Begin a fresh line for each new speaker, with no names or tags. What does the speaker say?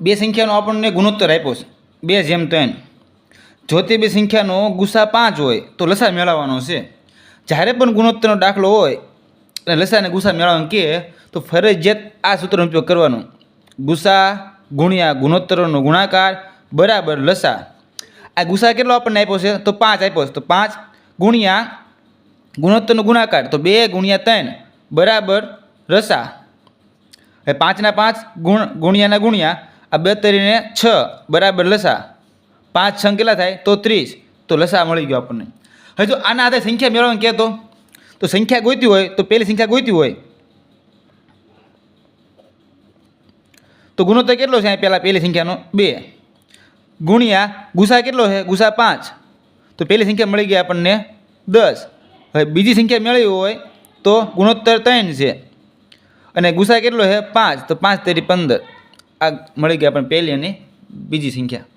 બે સંખ્યાનો આપણને ગુણોત્તર આપ્યો છે. બે જેમ ત્રણ. જો તે બે સંખ્યાનો ગુસા પાંચ હોય તો લસા મેળવવાનો છે. જ્યારે પણ ગુણોત્તરનો દાખલો હોય અને લસા ગુસા મેળવવાનું કહે તો ફરજિયાત આ સૂત્રનો ઉપયોગ કરવાનો. ગુસા ગુણ્યા ગુણોત્તરનો ગુણાકાર બરાબર લસા. આ ગુસા કેટલો આપણને આપ્યો છે? તો પાંચ આપ્યો છે. તો પાંચ ગુણ્યા ગુણોત્તરનો ગુણાકાર. તો બે ગુણ્યા ત્રણ બરાબર રસા હવે પાંચના પાંચ ગુણ ગુણ્યાના ગુણ્યા આ બે તરીને છ, બરાબર લસા. પાંચ છ કેટલા થાય? તો ત્રીસ. તો લસા મળી ગયો આપણને. હવે જો આના આધારે સંખ્યા મેળવવાનું કહેતો, તો સંખ્યા ગોતી હોય, તો પહેલી સંખ્યા ગોતી હોય. તો ગુણોત્તર કેટલો છે? પહેલાં પહેલી સંખ્યાનો બે. ગુણ્યા ગુસા કેટલો છે? ગુસા પાંચ. તો પહેલી સંખ્યા મળી ગઈ આપણને દસ. હવે બીજી સંખ્યા મેળવી હોય, તો ગુણોત્તર ત્રણ છે. અને ગુસા કેટલો છે? પાંચ. તો પાંચ તેરી પંદર. આ મળી ગઈ પણ પહેલી અને બીજી સંખ્યા.